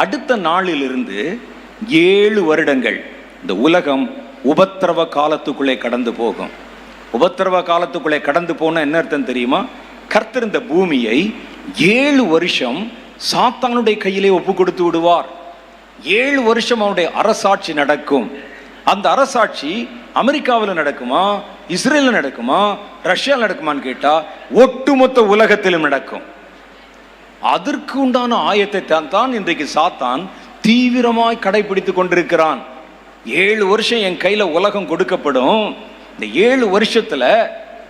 அடுத்த நாளிலிருந்து ஏழு வருடங்கள் இந்த உலகம் உபத்திரவ காலத்துக்குள்ளே கடந்து போகும். உபத்திரவ காலத்துக்குள்ளே கடந்து போன என்ன அர்த்தம் தெரியுமா? கர்த்தர் இந்த பூமியை ஏழு வருஷம் சாத்தானுடைய கையிலே ஒப்பு கொடுத்து விடுவார். ஏழு வருஷம் அவனுடைய அரசாட்சி நடக்கும். அந்த அரசாட்சி அமெரிக்காவில் நடக்குமா? இஸ்ரேலில் நடக்குமா? ரஷ்யாவில் நடக்குமான்னு கேட்டால் ஒட்டுமொத்த உலகத்திலும் நடக்கும். அதற்கு உண்டான ஆயத்தை தான் தான் இன்றைக்கு சாத்தான் தீவிரமாய் கடைபிடித்து கொண்டிருக்கிறான். ஏழு வருஷம் என் கையில் உலகம் கொடுக்கப்படும். இந்த ஏழு வருஷத்தில்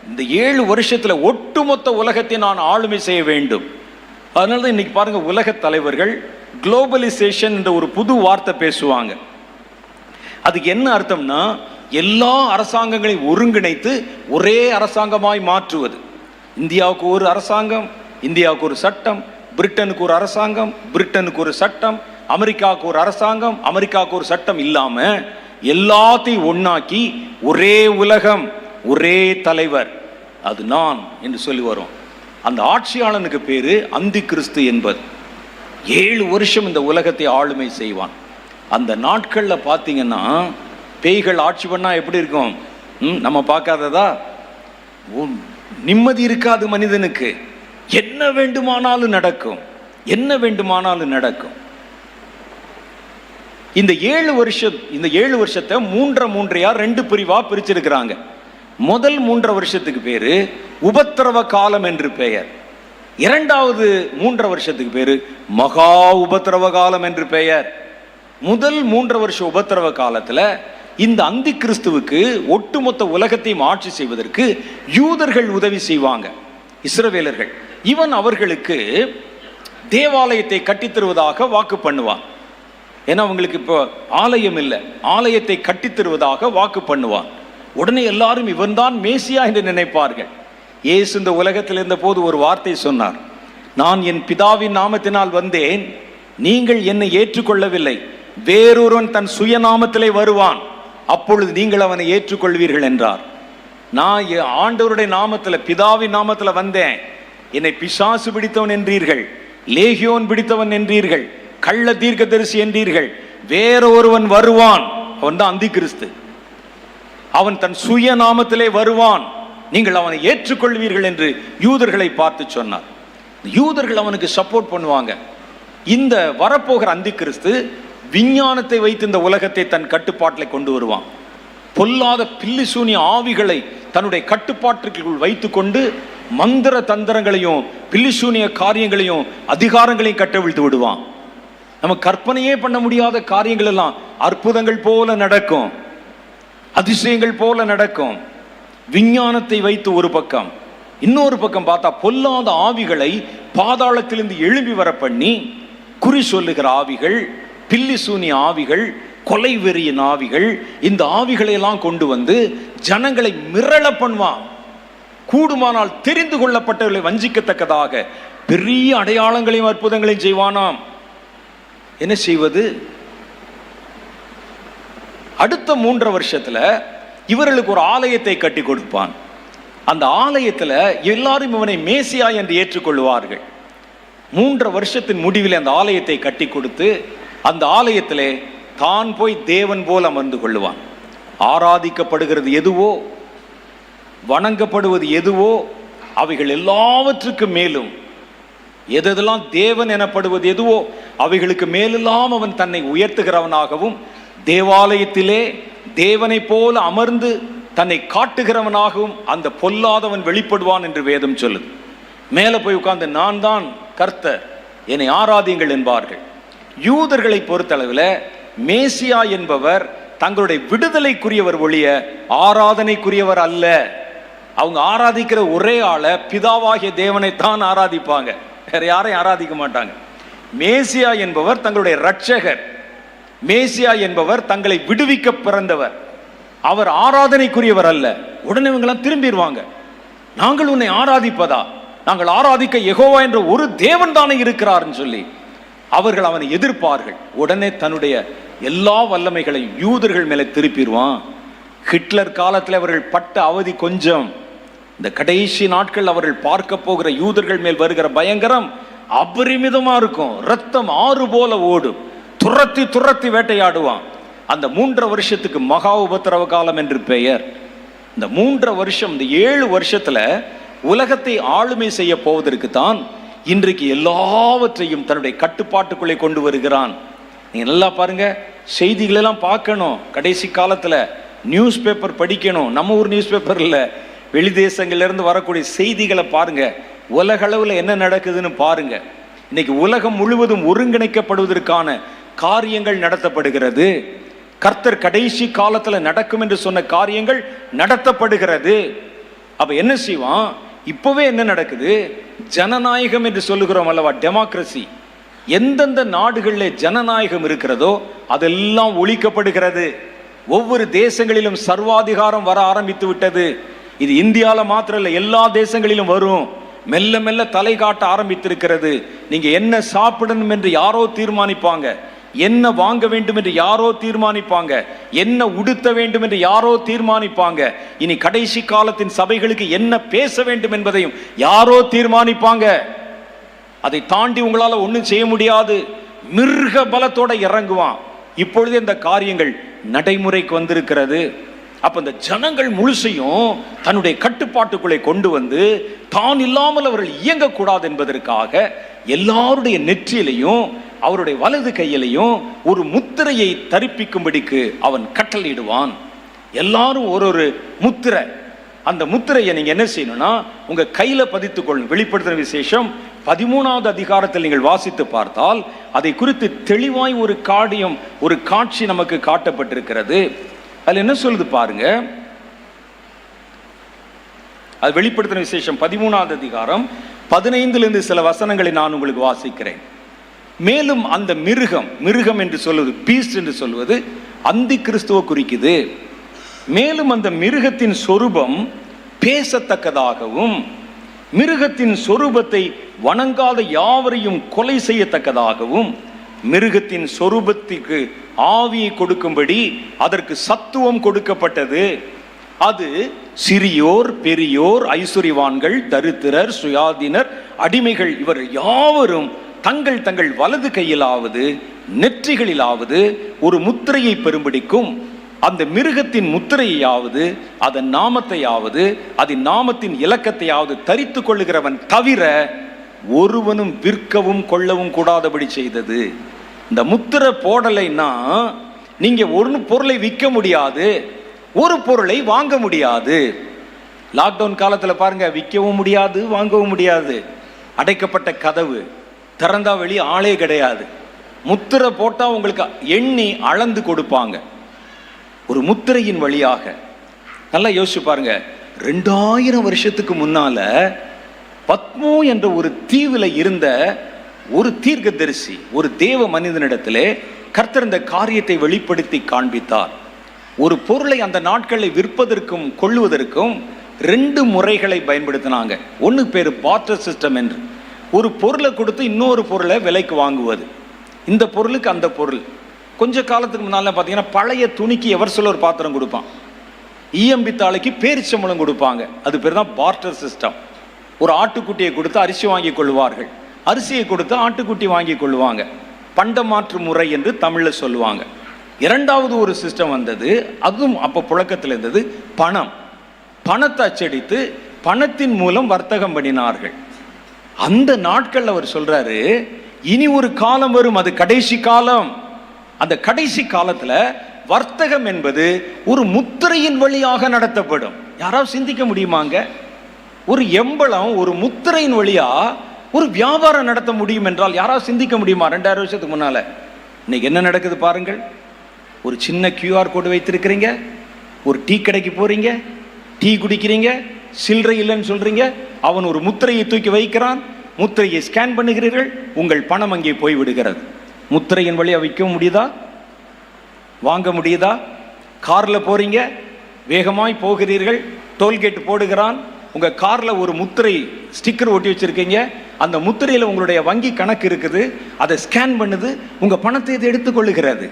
இந்த ஏழு வருஷத்தில் ஒட்டுமொத்த உலகத்தை நான் ஆளுமை செய்ய வேண்டும். அதனால தான் இன்னைக்கு பாருங்கள் உலக தலைவர்கள் குளோபலைசேஷன் என்ற ஒரு புது வார்த்தை பேசுவாங்க. அதுக்கு என்ன அர்த்தம்னா எல்லா அரசாங்கங்களையும் ஒருங்கிணைத்து ஒரே அரசாங்கமாய் மாற்றுவது. இந்தியாவுக்கு ஒரு அரசாங்கம் இந்தியாவுக்கு ஒரு சட்டம் பிரிட்டனுக்கு ஒரு அரசாங்கம் பிரிட்டனுக்கு ஒரு சட்டம் அமெரிக்காவுக்கு ஒரு அரசாங்கம் அமெரிக்காவுக்கு ஒரு சட்டம் இல்லாமல் எல்லாத்தையும் ஒன்னாக்கி ஒரே உலகம் ஒரே தலைவர். அது நான் என்று சொல்லி வரும் அந்த ஆட்சியாளனுக்கு பேரு அந்தி கிறிஸ்து என்பது. ஏழு வருஷம் இந்த உலகத்தை ஆளுமை செய்வான். அந்த நாட்களில் பார்த்தீங்கன்னா பேய்கள் ஆட்சி பண்ணா எப்படி இருக்கும்? ம், நம்ம பார்க்காததா? உம், நிம்மதி இருக்காது மனிதனுக்கு. என்ன வேண்டுமானாலும் நடக்கும். என்ன வேண்டுமானாலும் நடக்கும். இந்த ஏழு வருஷம் இந்த ஏழு வருஷத்தை மூன்றரை மூன்றையா ரெண்டு பிரிவா பிரிச்சிருக்கிறாங்க. முதல் மூன்றரை வருஷத்துக்கு பேரு உபத்திரவ காலம் என்று பெயர். இரண்டாவது மூன்றரை வருஷத்துக்கு பேரு மகா உபத்திரவ காலம் என்று பெயர். முதல் மூன்றரை வருஷ உபத்திரவ காலத்துல இந்த அந்தி கிறிஸ்துவுக்கு ஒட்டுமொத்த உலகத்தையும் ஆட்சி செய்வதற்கு யூதர்கள் உதவி செய்வாங்க. இஸ்ரவேலர்கள். இவன் அவர்களுக்கு தேவாலயத்தை கட்டித் தருவதாக வாக்கு பண்ணுவான். ஏன்னா அவங்களுக்கு இப்போ ஆலயம் இல்லை. ஆலயத்தை கட்டித் தருவதாக வாக்கு பண்ணுவான். உடனே எல்லாரும் இவன்தான் மேசியா என்று நினைப்பார்கள். இயேசு இந்த உலகத்தில் இருந்தபோது ஒரு வார்த்தை சொன்னார். நான் என் பிதாவின் நாமத்தினால் வந்தேன். நீங்கள் என்னை ஏற்றுக்கொள்ளவில்லை. வேறொருவன் தன் சுயநாமத்திலே வருவான். அப்பொழுது நீங்கள் அவனை ஏற்றுக்கொள்வீர்கள் என்றார். நான் ஆண்டவருடைய நாமத்தில் பிதாவின் நாமத்தில் வந்தேன். என்னை பிசாசு பிடித்தவன் என்றீர்கள் லேகியோன் பிடித்தவன் என்றீர்கள் கள்ள தீர்க்க தரிசி என்றீர்கள் வேற ஒருவன் வருவான். அவன் தான் அந்தி கிறிஸ்து அவன் தன் சுய நாமத்திலே வருவான். நீங்கள் அவனை ஏற்றுக்கொள்வீர்கள் என்று யூதர்களை பார்த்து சொன்னார். யூதர்கள் அவனுக்கு சப்போர்ட் பண்ணுவாங்க. இந்த வரப்போகிற அந்தி கிறிஸ்து விஞ்ஞானத்தை வைத்து இந்த உலகத்தை தன் கட்டுப்பாட்டில் கொண்டு வருவான். பொல்லாத பில்லி சூனிய ஆவிகளை தன்னுடைய கட்டுப்பாட்டிற்குள் வைத்துக்கொண்டு மந்திர தந்திரங்களையும் பில்லிசூனிய காரியங்களையும் அதிகாரங்களையும் கட்டவிழ்த்து விடுவான். நம்ம கற்பனையே பண்ண முடியாத காரியங்கள் எல்லாம் அற்புதங்கள் போல நடக்கும். அதிசயங்கள் போல நடக்கும். விஞ்ஞானத்தை வைத்து ஒரு பக்கம். இன்னொரு பக்கம் பார்த்தா பொல்லாத ஆவிகளை பாதாளத்திலிருந்து எழும்பி வர பண்ணி குறி சொல்லுகிற ஆவிகள் பில்லி சூனிய ஆவிகள் கொலை வெறியின் ஆவிகள் இந்த ஆவிகளை எல்லாம் கொண்டு வந்து ஜனங்களை மிரள பண்ணுவான். கூடுமானால் தெரிந்து கொள்ளப்பட்டவர்களை வஞ்சிக்கத்தக்கதாக. பெரிய அடையாளங்களையும் அற்புதங்களையும் செய்வானாம். என்ன செய்வது? அடுத்த மூன்று வருஷத்துல இவர்களுக்கு ஒரு ஆலயத்தை கட்டி கொடுப்பான். அந்த ஆலயத்தில் எல்லாரும் இவனை மேசியா என்று ஏற்றுக்கொள்வார்கள் மூன்று வருஷத்தின் முடிவில் அந்த ஆலயத்தை கட்டி கொடுத்து அந்த ஆலயத்திலே தான் போய் தேவன் போல் அமர்ந்து கொள்ளுவான். ஆராதிக்கப்படுகிறது எதுவோ வணங்கப்படுவது எதுவோ அவைகள் எல்லாவற்றுக்கும் மேலும். எதெல்லாம் தேவன் எனப்படுவது எதுவோ அவைகளுக்கு மேலெல்லாம் அவன் தன்னை உயர்த்துகிறவனாகவும் தேவாலயத்திலே தேவனைப் போல அமர்ந்து தன்னை காட்டுகிறவனாகவும் அந்த பொல்லாதவன் வெளிப்படுவான் என்று வேதம் சொல்லுது. மேலே போய் உட்கார்ந்து நான் தான் கர்த்தர் என்னை ஆராதியுங்கள் என்பார்கள். யூதர்களை பொறுத்தளவில் மேசியா என்பவர் தங்களுடைய விடுதலைக்குரியவர் ஒழிய ஆராதனைக்குரியவர் அல்ல. அவங்க ஆராதிக்கிற ஒரே ஆளை பிதாவாகிய தேவனை தான் ஆராதிப்பாங்க. வேற யாரையும் ஆராதிக்க மாட்டாங்க. மேசியா என்பவர் தங்களுடைய ரட்சகர் மேசியா என்பவர் தங்களை விடுவிக்க பிறந்தவர். அவர் ஆராதனைக்குரியவர் அல்ல. உடனே இவங்கெல்லாம் திரும்பிடுவாங்க நாங்கள் உன்னை ஆராதிப்பதா? நாங்கள் ஆராதிக்க எகோவா என்ற ஒரு தேவன் தானே இருக்கிறார்னு சொல்லி அவர்கள் அவனை எதிர்ப்பார்கள். உடனே தன்னுடைய எல்லா வல்லமைகளையும் யூதர்கள் மேலே திருப்பிடுவான். ஹிட்லர் காலத்தில் அவர்கள் பட்ட அவதி கொஞ்சம். இந்த கடைசி நாட்கள் அவர்கள் பார்க்க போகிற யூதர்கள் மேல் வருகிற பயங்கரம் அபரிமிதமாக இருக்கும். ரத்தம் ஆறு போல ஓடும். துரத்தி துரத்தி வேட்டையாடுவான். அந்த மூன்றரை வருஷத்துக்கு மகா உபத்திரவ காலம் என்று பெயர். இந்த மூன்றரை வருஷம் இந்த ஏழு வருஷத்தில் உலகத்தை ஆளுமை செய்ய போவதற்கு தான் இன்றைக்கு எல்லாவற்றையும் தன்னுடைய கட்டுப்பாட்டுக்குள்ளே கொண்டு வருகிறான். நீங்க நல்லா பாருங்க. செய்திகளெல்லாம் பார்க்கணும். கடைசி காலத்தில் நியூஸ் பேப்பர் படிக்கணும். நம்ம ஊர் நியூஸ் பேப்பர் இல்லை. வெளி தேசங்கள்லேருந்து வரக்கூடிய செய்திகளை பாருங்கள் உலகளவில் என்ன நடக்குதுன்னு பாருங்கள் இன்னைக்கு உலகம் முழுவதும் ஒருங்கிணைக்கப்படுவதற்கான காரியங்கள் நடத்தப்படுகிறது. கர்த்தர் கடைசி காலத்தில் நடக்கும் என்று சொன்ன காரியங்கள் நடத்தப்படுகிறது. அப்போ என்ன செய்வான்? இப்போவே என்ன நடக்குது? ஜனநாயகம் என்று சொல்லுகிறோம் அல்லவா டெமோக்ரஸி எந்தெந்த நாடுகளில் ஜனநாயகம் இருக்கிறதோ அதெல்லாம் ஒழிக்கப்படுகிறது. ஒவ்வொரு தேசங்களிலும் சர்வாதிகாரம் வர ஆரம்பித்து விட்டது. இது இந்தியாவில் மாத்திரம் இல்லை எல்லா தேசங்களிலும் வரும். மெல்ல மெல்ல தலை காட்ட ஆரம்பித்திருக்கிறது. நீங்கள் என்ன சாப்பிடணும் என்று யாரோ தீர்மானிப்பாங்க. என்ன வாங்க வேண்டும் என்று யாரோ தீர்மானிப்பாங்க. என்ன உடுத்த வேண்டும் என்று யாரோ தீர்மானிப்பாங்க. இனி கடைசி காலத்தின் சபைகளுக்கு என்ன பேச வேண்டும் என்பதையும் யாரோ தீர்மானிப்பாங்க. அதை தாண்டி உங்களால் ஒன்றும் செய்ய முடியாது. மிருக பலத்தோட இறங்குவான். இப்பொழுது இந்த காரியங்கள் நடைமுறைக்கு வந்திருக்கிறது. அப்போ இந்த ஜனங்கள் முழுசையும் தன்னுடைய கட்டுப்பாட்டுக்குள்ளே கொண்டு வந்து தான் இல்லாமல் அவர்கள் இயங்கக்கூடாது என்பதற்காக எல்லாருடைய நெற்றியிலையும் அவருடைய வலது கையிலையும் ஒரு முத்திரையை தரிப்பிக்கும்படிக்கு அவன் கட்டளையிடுவான். எல்லாரும் ஒரு ஒரு முத்திரை. அந்த முத்திரையை நீங்கள் என்ன செய்யணும்னா உங்கள் கையில் பதித்துக் கொள்ளும் வெளிப்படுத்தின விசேஷம் பதிமூணாவது அதிகாரத்தில் நீங்கள் வாசித்து பார்த்தால் அதை குறித்து தெளிவாய் ஒரு காடியம் ஒரு காட்சி நமக்கு காட்டப்பட்டிருக்கிறது. அதில் என்ன சொல்லுது பாருங்க? அது வெளிப்படுத்தின விசேஷம் பதிமூணாவது அதிகாரம் பதினைந்திலிருந்து சில வசனங்களை நான் உங்களுக்கு வாசிக்கிறேன். மேலும் அந்த மிருகம் மிருகம் என்று சொல்வது பீஸ்ட் என்று சொல்வது அந்தி கிறிஸ்துவ குறிக்குது. மேலும் அந்த மிருகத்தின் சொரூபம் பேசத்தக்கதாகவும் மிருகத்தின் சொரூபத்தை வணங்காத யாவரையும் கொலை செய்யத்தக்கதாகவும் மிருகத்தின் சொரூபத்திற்கு ஆவியை கொடுக்கும்படி அதற்கு சத்துவம் கொடுக்கப்பட்டது. அது சிறியோர் பெரியோர் ஐஸ்வர்யவான்கள் தரித்திரர் சுயாதீனர் அடிமைகள் இவர் யாவரும் தங்கள் தங்கள் வலது கையிலாவது நெற்றிகளிலாவது ஒரு முத்திரையை பெறும்படிக்கும் அந்த மிருகத்தின் முத்திரையாவது அதன் நாமத்தையாவது அதன் நாமத்தின் இலக்கத்தையாவது தரித்து கொள்ளுகிறவன் தவிர ஒருவனும் விற்கவும் கொள்ளவும் கூடாதபடி செய்தது. இந்த முத்திரை போடலைன்னா நீங்கள் ஒரு பொருளை விற்க முடியாது ஒரு பொருளை வாங்க முடியாது. லாக்டவுன் காலத்தில் பாருங்கள் விற்கவும் முடியாது வாங்கவும் முடியாது. அடைக்கப்பட்ட கதவு திறந்தா வெளியே ஆளே கிடையாது. முத்திரை போட்டால் உங்களுக்கு எண்ணி அளந்து கொடுப்பாங்க. ஒரு முத்திரையின் வழியாக. நல்லா யோசிச்சு பாருங்க ரெண்டாயிரம் வருஷத்துக்கு முன்னால பத்மோ என்ற ஒரு தீவில் இருந்த ஒரு தீர்க்கதரிசி ஒரு தேவ மனிதனிடத்திலே கர்த்தர் இந்த காரியத்தை வெளிப்படுத்தி காண்பித்தார். ஒரு பொருளை அந்த நாட்களை விற்பதற்கும் கொள்ளுவதற்கும் ரெண்டு முறைகளை பயன்படுத்தினாங்க. ஒன்று பேர் பார்ட்டர் சிஸ்டம் என்று. ஒரு பொருளை கொடுத்து இன்னொரு பொருளை விலைக்கு வாங்குவது. இந்த பொருளுக்கு அந்த பொருள். கொஞ்ச காலத்துக்கு முன்னால பார்த்தீங்கன்னா பழைய துணிக்கு எவர் சொல்ல ஒரு பாத்திரம் கொடுப்பான். இஎம்பி தாளைக்கு பேரிச்சம்பளம் கொடுப்பாங்க. அது பேர் தான் பார்ட்டர் சிஸ்டம் ஒரு ஆட்டுக்குட்டியை கொடுத்து அரிசி வாங்கி கொள்வார்கள். அரிசியை கொடுத்து ஆட்டுக்குட்டி வாங்கி கொள்வாங்க பண்டமாற்று முறை என்று தமிழில் சொல்லுவாங்க. இரண்டாவது ஒரு சிஸ்டம் வந்தது அதுவும் அப்போ புழக்கத்தில் இருந்தது பணம். பணத்தை அச்சடித்து பணத்தின் மூலம் வர்த்தகம் பண்ணினார்கள். அந்த நாட்கள் அவர் சொல்றாரு இனி ஒரு காலம் வரும் அது கடைசி காலம். அந்த கடைசி காலத்துல வர்த்தகம் என்பது ஒரு முத்திரையின் வழியாக நடத்தப்படும். யாராவது சிந்திக்க முடியுமாங்க? ஒரு எம்பளம் ஒரு முத்திரையின் வழியா ஒரு வியாபாரம் நடத்த முடியும் என்றால் யாராவது சிந்திக்க முடியுமா? ரெண்டாயிரம் வருஷத்துக்கு முன்னால். இன்னைக்கு என்ன நடக்குது பாருங்கள். ஒரு சின்ன கியூஆர் கோடு வைத்திருக்கிறீங்க. ஒரு டீ கடைக்கு போகிறீங்க டீ குடிக்கிறீங்க. சில்லறை இல்லைன்னு சொல்கிறீங்க அவன் ஒரு முத்திரையை தூக்கி வைக்கிறான். முத்திரையை ஸ்கேன் பண்ணுகிறீர்கள். உங்கள் பணம் அங்கே போய் விடுகிறது முத்திரையின் வழியாக விற்க முடியுதா? வாங்க முடியுதா? காரில் போகிறீங்க வேகமாய் போகிறீர்கள். டோல்கேட் போடுகிறான். உங்கள் காரில் ஒரு முத்திரை ஸ்டிக்கர் ஒட்டி வச்சுருக்கீங்க. அந்த முத்திரையில் உங்களுடைய வங்கி கணக்கு இருக்குது அதை ஸ்கேன் பண்ணுது உங்கள் பணத்தை இது எடுத்துக்கொள்ளுகிறது.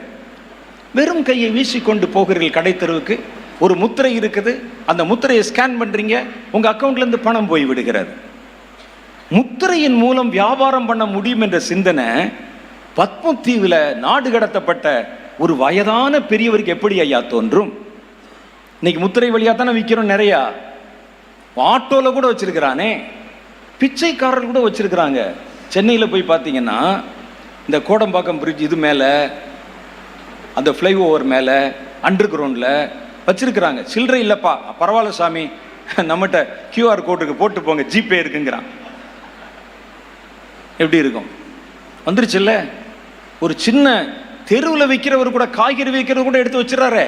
வெறும் கையை வீசிக்கொண்டு போகிறீர்கள் கடை தெருவுக்கு ஒரு முத்திரை இருக்குது அந்த முத்திரையை ஸ்கேன் பண்ணுறீங்க உங்கள் அக்கௌண்ட்லேருந்து பணம் போய் விடுகிறது. முத்திரையின் மூலம் வியாபாரம் பண்ண முடியும் என்ற சிந்தனை பத்மத்தீவில் நாடு கடத்தப்பட்ட ஒரு வயதான பெரியவருக்கு எப்படி ஐயா தோன்றும்? இன்னைக்கு முத்திரை வழியாக தானே விற்கிறோம் நிறையா. ஆட்டோவில் கூட வச்சிருக்கிறானே. பிச்சைக்காரர் கூட வச்சுருக்குறாங்க. சென்னையில் போய் பார்த்தீங்கன்னா இந்த கோடம்பாக்கம் பிரிட்ஜ் இது மேலே அந்த ஃப்ளைஓவர் மேலே அண்டர் கிரவுண்டில் வச்சிருக்கிறாங்க. சில்லறை இல்லைப்பா. பரவாயில்ல சாமி. நம்மகிட்ட கியூஆர் கோட்டுக்கு போட்டு போங்க. ஜிபே இருக்குங்கிறான். எப்படி இருக்கும்? வந்துருச்சுல்ல ஒரு சின்ன தெருவில் விற்கிறவர் கூட காய்கறி விற்கிறவர் கூட எடுத்து வச்சிடறாரே.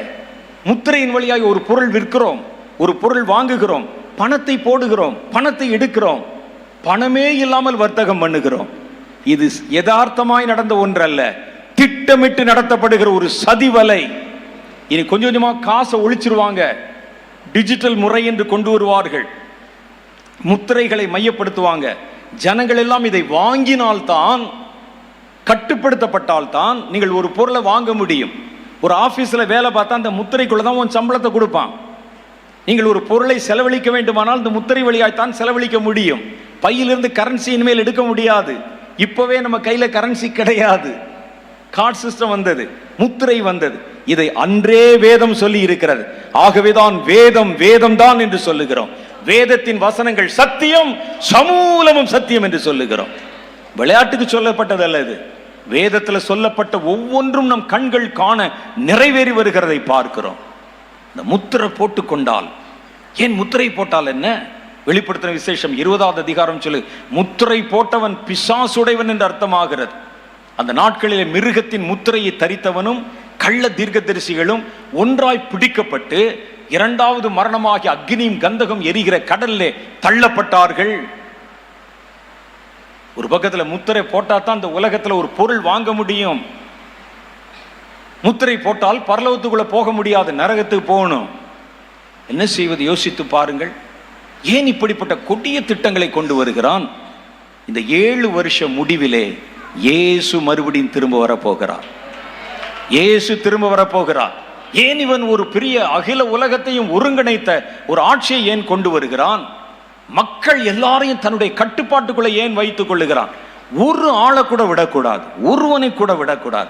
முத்திரையின் வழியாக ஒரு பொருள் விற்கிறோம். ஒரு பொருள் வாங்குகிறோம். பணத்தை போடுகிறோம். பணத்தை எடுக்கிறோம். பணமே இல்லாமல் வர்த்தகம் பண்ணுகிறோம். இது யதார்த்தமாய் நடந்த ஒன்றல்ல. திட்டமிட்டு நடத்தப்படுகிற ஒரு சதிவலை. இனி கொஞ்சம் கொஞ்சமா காசை ஒழிச்சிருவாங்க. டிஜிட்டல் முறை என்று கொண்டு வருவார்கள். முத்திரைகளை மையப்படுத்துவாங்க. ஜனங்கள் எல்லாம் இதை வாங்கினால்தான் கட்டுப்படுத்தப்பட்டால்தான் நீங்கள் ஒரு பொருளை வாங்க முடியும். ஒரு ஆபீஸ்ல வேலை பார்த்தா அந்த முத்திரைக்குள்ள தான் உன் சம்பளத்தை கொடுப்பான். நீங்கள் ஒரு பொருளை செலவழிக்க வேண்டுமானால் இந்த முத்திரை வழியாய்த்தான் செலவழிக்க முடியும். பையிலிருந்து கரன்சி இனிமேல் எடுக்க முடியாது. இப்போவே நம்ம கையில் கரன்சி கிடையாது. கார்டு சிஸ்டம் வந்தது முத்திரை வந்தது. இதை அன்றே வேதம் சொல்லி இருக்கிறது. ஆகவேதான் வேதம் வேதம் தான் என்று சொல்லுகிறோம். வேதத்தின் வசனங்கள் சத்தியம் சமூலமும் சத்தியம் என்று சொல்லுகிறோம். விளையாட்டுக்கு சொல்லப்பட்டதல்ல இது. வேதத்தில் சொல்லப்பட்ட ஒவ்வொன்றும் நம் கண்கள் காண நிறைவேறி வருகிறதை பார்க்கிறோம். இந்த முத்திரை போட்டுக்கொண்டால் ஏன் முத்திரை போட்டால் என்ன? வெளிப்படுத்தின விசேஷம் இருபதாவது அதிகாரம் சொல்லு முத்திரை போட்டவன் பிசாசுடையவன் என்று அர்த்தமாகிறது. அந்த நாட்களிலே மிருகத்தின் முத்திரையை தரித்தவனும் கள்ள தீர்க்கதரிசிகளும் ஒன்றாய் பிடிக்கப்பட்டு இரண்டாவது மரணமாகி அக்னியும் கந்தகம் எரிகிற கடல்லே தள்ளப்பட்டார்கள். ஒரு பக்கத்தில் முத்திரை போட்டால் தான் அந்த உலகத்தில் ஒரு பொருள் வாங்க முடியும். முத்திரை போட்டால் பரலவத்துக்குள்ளே போக முடியாது நரகத்துக்கு போகணும். என்ன செய்வது? யோசித்து பாருங்கள். ஏன் இப்படிப்பட்ட கொடிய திட்டங்களை கொண்டு வருகிறான்? இந்த ஏழு வருஷ முடிவிலே இயேசு மறுபடியும் திரும்ப வரப்போகிறார். இயேசு திரும்ப வரப்போகிறார். ஏன் இவன் ஒரு பெரிய அகில உலகத்தையும் ஒருங்கிணைத்த ஒரு ஆட்சியை ஏன் கொண்டு வருகிறான்? மக்கள் எல்லாரையும் தன்னுடைய கட்டுப்பாட்டுக்குள்ள ஏன் வைத்துக் கொள்ளுகிறான்? ஒரு ஆளை கூட விடக்கூடாது. ஒருவனை கூட விடக்கூடாது.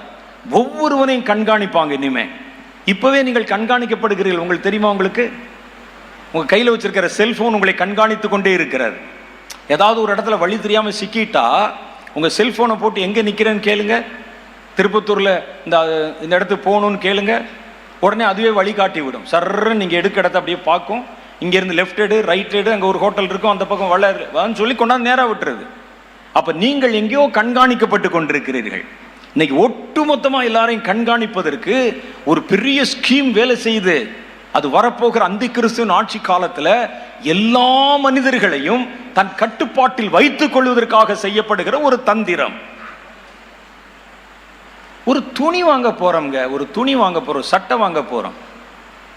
ஒவ்வொருவனையும் கண்காணிப்பாங்க இனிமே. இப்பவே நீங்கள் கண்காணிக்கப்படுகிறீர்கள். உங்களுக்கு தெரியுமா உங்களுக்கு? உங்கள் கையில் வச்சுருக்கிற செல்ஃபோன் உங்களை கண்காணித்து கொண்டே இருக்கிறார். ஏதாவது ஒரு இடத்துல வழி தெரியாமல் சிக்கிட்டா உங்கள் செல்ஃபோனை போட்டு எங்கே நிற்கிறேன்னு கேளுங்க. திருப்பத்தூரில் இந்த இந்த இடத்துக்கு போகணும்னு கேளுங்க. உடனே அதுவே வழி காட்டி விடும். சர்ன்னு நீங்கள் எடுக்க இடத்த அப்படியே பார்க்கும். இங்கேருந்து லெஃப்ட் எடு ரைட் எடு அங்கே ஒரு ஹோட்டல் இருக்கும் அந்த பக்கம் வளர் சொல்லி கொண்டாந்து நேராக விட்டுறது அப்போ நீங்கள் எங்கேயோ கண்காணிக்கப்பட்டு கொண்டிருக்கிறீர்கள். இன்னைக்கு ஒட்டுமொத்தமாக எல்லாரையும் கண்காணிப்பதற்கு ஒரு பெரிய ஸ்கீம் வேலை செய்யுது. அது வரப்போகிற அந்தி கிறிஸ்துவின் ஆட்சி காலத்தில் எல்லா மனிதர்களையும் தன் கட்டுப்பாட்டில் வைத்துக் கொள்வதற்காக செய்யப்படுகிற ஒரு தந்திரம். ஒரு துணி வாங்க போறோம்ங்க. ஒரு துணி வாங்க போறோம். சட்டை வாங்க போறோம்.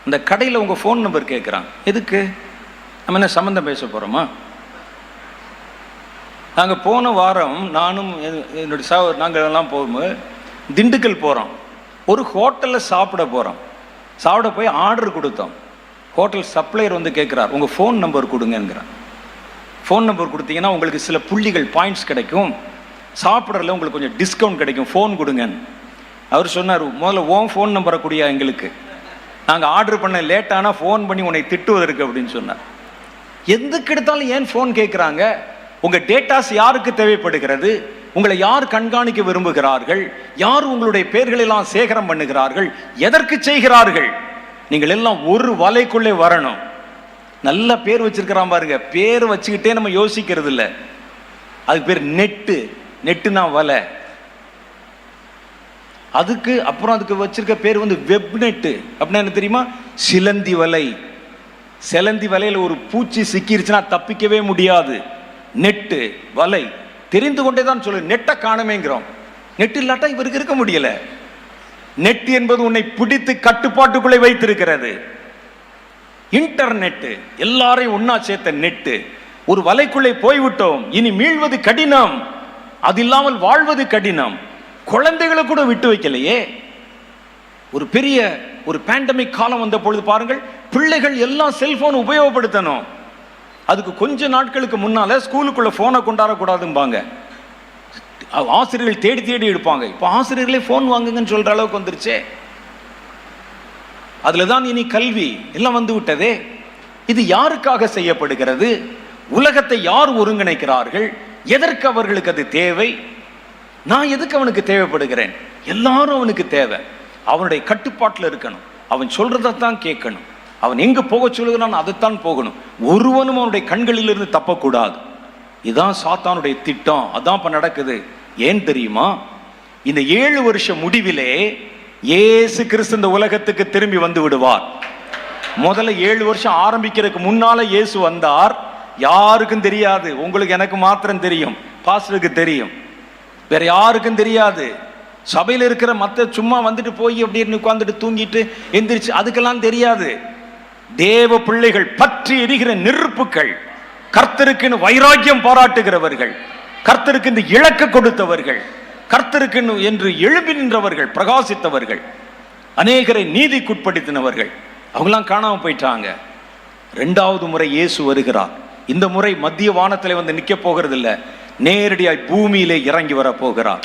இந்த கடையில் உங்க ஃபோன் நம்பர் கேட்குறான் எதுக்கு? நம்ம என்ன சம்மந்தம் பேச போறோமா? நாங்கள் போன வாரம் நானும் என்- என்னுடைய சா நாங்கள் எல்லாம் போகும்போது திண்டுக்கல் போகிறோம் ஒரு ஹோட்டலில் சாப்பிட போகிறோம் சாப்பிட போய் ஆர்டர் கொடுத்தோம். ஹோட்டல் சப்ளையர் வந்து கேட்குறார் உங்கள் ஃபோன் நம்பர் கொடுங்கிறார் ஃபோன் நம்பர் கொடுத்தீங்கன்னா உங்களுக்கு சில புள்ளிகள் பாயிண்ட்ஸ் கிடைக்கும். சாப்பிட்றதுல உங்களுக்கு கொஞ்சம் டிஸ்கவுண்ட் கிடைக்கும் ஃபோன் கொடுங்கன்னு. அவர் சொன்னார் முதல்ல ஓன் ஃபோன் நம்பரை குடியா எங்களுக்கு. நாங்கள் ஆர்டர் பண்ண லேட்டானா ஃபோன் பண்ணி உன்னை திட்டுவதற்கு அப்படின்னு சொன்னார். எதுக்கு எடுத்தாலும் ஏன் ஃபோன் கேட்குறாங்க உங்கள் டேட்டாஸ் யாருக்கு தேவைப்படுகிறது? உங்களை யார் கண்காணிக்க விரும்புகிறார்கள்? யார் உங்களுடைய பெயர்களெல்லாம் சேகரம் பண்ணுகிறார்கள்? எதற்கு செய்கிறார்கள்? நீங்கள் எல்லாம் ஒரு வலைக்குள்ளே வரணும். நல்ல பேர் வச்சிருக்கிறான் பாருங்க. பேர் வச்சுக்கிட்டே நம்ம யோசிக்கிறது இல்லை அதுக்கு பேர் நெட்டு. நெட்டுனா வலை. அதுக்கு அப்புறம் அதுக்கு வச்சிருக்க பேர் வந்து வெப் நெட்டு அப்படின்னா என்ன தெரியுமா? சிலந்தி வலை. சிலந்தி வலையில் ஒரு பூச்சி சிக்கிருச்சுன்னா தப்பிக்கவே முடியாது. நெட்டு வலை. தெரிந்து கொண்டே தான் சொல்லு நெட்டை காணமேங்கிறோம். நெட் இல்லாட்டா இவருக்கு இருக்க முடியல. நெட் என்பது உன்னை பிடித்து கட்டுப்பாட்டுக்குள்ளே வைத்திருக்கிறது. இன்டர்நெட்டு எல்லாரையும் ஒன்னா சேர்த்த நெட்டு. ஒரு வலைக்குள்ளே போய்விட்டோம் இனி மீள்வது கடினம். அது இல்லாமல் வாழ்வது கடினம். குழந்தைகளை கூட விட்டு வைக்கலையே. ஒரு பெரிய ஒரு பேண்டமிக் காலம் வந்த பொழுது பாருங்கள் பிள்ளைகள் எல்லாம் செல்போன் உபயோகப்படுத்தணும். அதுக்கு கொஞ்ச நாட்களுக்கு முன்னால ஸ்கூலுக்குள்ளே ஃபோனை கொண்டாடக்கூடாதும்பாங்க. ஆசிரியர்கள் தேடி தேடி எடுப்பாங்க. இப்போ ஆசிரியர்களே ஃபோன் வாங்குங்கன்னு சொல்கிற அளவுக்கு வந்துருச்சே. அதில் தான் இனி கல்வி எல்லாம் வந்து விட்டதே. இது யாருக்காக செய்யப்படுகிறது? உலகத்தை யார் ஒருங்கிணைக்கிறார்கள்? எதற்கு அவர்களுக்கு அது தேவை? நான் எதுக்கு அவனுக்கு தேவைப்படுகிறேன்? எல்லாரும் அவனுக்கு தேவை. அவனுடைய கட்டுப்பாட்டில் இருக்கணும். அவன் சொல்றதைத்தான் கேட்கணும். அவன் எங்கு போக சொல்லுகிறான் அதைத்தான் போகணும். ஒருவனும் அவனுடைய கண்களிலிருந்து தப்பக்கூடாது. இதான் சாத்தானுடைய திட்டம். அதான் இப்ப நடக்குது. ஏன் தெரியுமா? இந்த ஏழு வருஷம் முடிவிலே ஏசு கிறிஸ்து இந்த உலகத்துக்கு திரும்பி வந்து விடுவார். முதல்ல ஏழு வருஷம் ஆரம்பிக்கிறதுக்கு முன்னால இயேசு வந்தார். யாருக்கும் தெரியாது. உங்களுக்கு எனக்கு மாத்திரம் தெரியும். பாஸ்டருக்கு தெரியும். வேற யாருக்கும் தெரியாது. சபையில் இருக்கிற மற்ற சும்மா வந்துட்டு போய் அப்படின்னு உட்காந்துட்டு தூங்கிட்டு எந்திரிச்சு அதுக்கெல்லாம் தெரியாது. தேவ பிள்ளைகள் பற்றி எரிகிற நெருப்புகள் கர்த்தருக்குன்னு வைராக்கியம் பாராட்டுகிறவர்கள் கர்த்தருக்கு இந்த இழக்க கொடுத்தவர்கள் கர்த்தருக்குன்னு என்று எழுப்பி நின்றவர்கள் பிரகாசித்தவர்கள் அநேகரை நீதிக்குட்படுத்தினவர்கள் அவங்களாம் காணாமல் போயிட்டாங்க. ரெண்டாவது முறை இயேசு வருகிறார். இந்த முறை மத்திய வானத்தில் வந்து நிற்க போகிறது இல்ல நேரடியாய் பூமியிலே இறங்கி வர போகிறார்.